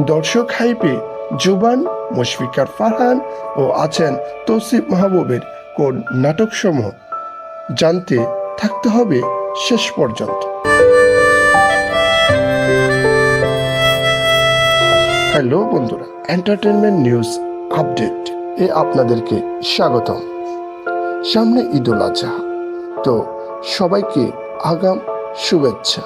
দর্শক হাইপে জুবান, মুশফিকার ফারহান ও আছেন তৌসিফ মাহবুবের কোন নাটকসমূহ। জানতে থাকতে হবে শেষ পর্যন্ত। হ্যালো বন্ধুরা এন্টারটেনমেন্ট নিউজ আপডেট এ আপনাদেরকে স্বাগতম। সামনে ঈদুল আজহা তো সবাইকে আগাম শুভেচ্ছা।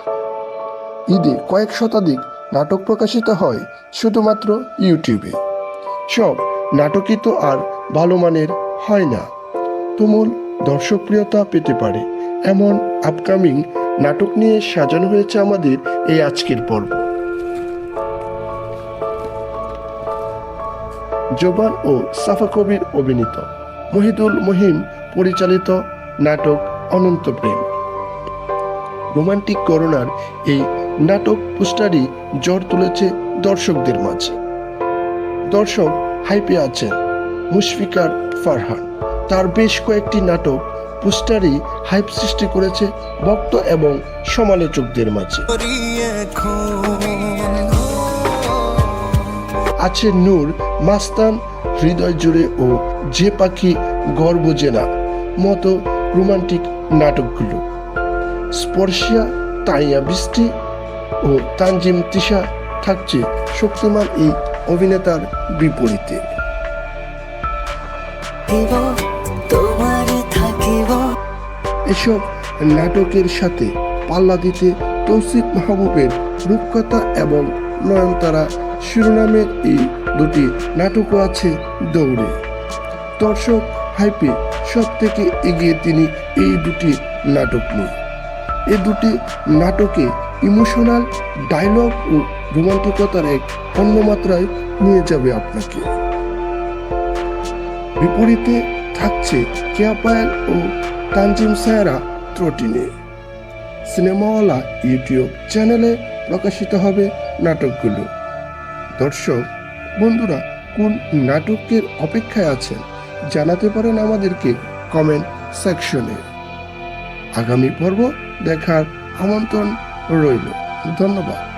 ঈদে কয়েক শতাধিক নাটক প্রকাশিত হয় শুধুমাত্র ইউটিউবে। সব নাটকই তো আর ভালো মানের হয় না। তুমুল দর্শকপ্রিয়তা পেতে পারে এমন আপকামিং নাটক নিয়ে সাজানো হয়েছে আমাদের এই আজকের পর্ব। জোবান ও সাফা কবির অভিনীত মহিদুল মহিম পরিচালিত নাটক অনন্ত প্রেম। রোমান্টিক করোনার এই নাটক পোস্টারই জ্বর তুলেছে দর্শকদের মাঝে। দর্শক হাইপে আছেন মুশফিকার ফারহান। তার বেশ কয়েকটি নাটক পোস্টারই হাইপ সৃষ্টি করেছে ভক্ত এবং সমালোচকদের মাঝে। আছে নূর, মাস্তান, হৃদয় জুড়ে ও যে পাখি গর্ব জেনা মতো রোমান্টিক নাটকগুলো। স্পর্শিয়া তাইয়া বৃষ্টি ও তানজিম তিশা থাকছে শক্তিমান এই অভিনেতার বিপরীতে। এসব নাটকের সাথে পাল্লা দিতে তৌসিফ মাহবুবের রূপকথা এবং নয়নতারা শিরোনামের এই দুটি নাটকও আছে দৌড়ে। দর্শক হাইপে সব থেকে এগিয়ে তিনি এই দুটি নাটক নিয়ে। এই দুটি নাটকে ইমোশনাল ডায়লগ ও রোমান্টিকতার এক অন্য মাত্রায় নিয়ে যাবে আপনাকে। বিপরীতে থাকছে কেয়া পায়েল ও তানজিম সায়রা ত্রটিনে। সিনেমাওয়ালা ইউটিউব চ্যানেলে প্রকাশিত হবে নাটকগুলো। দর্শক, বন্ধুরা, কোন নাটকের অপেক্ষায় আছেন জানাতে পারেন আমাদেরকে কমেন্ট সেকশনে আগামী পর্ব দেখার আমন্ত্রণ রইল। ধন্যবাদ।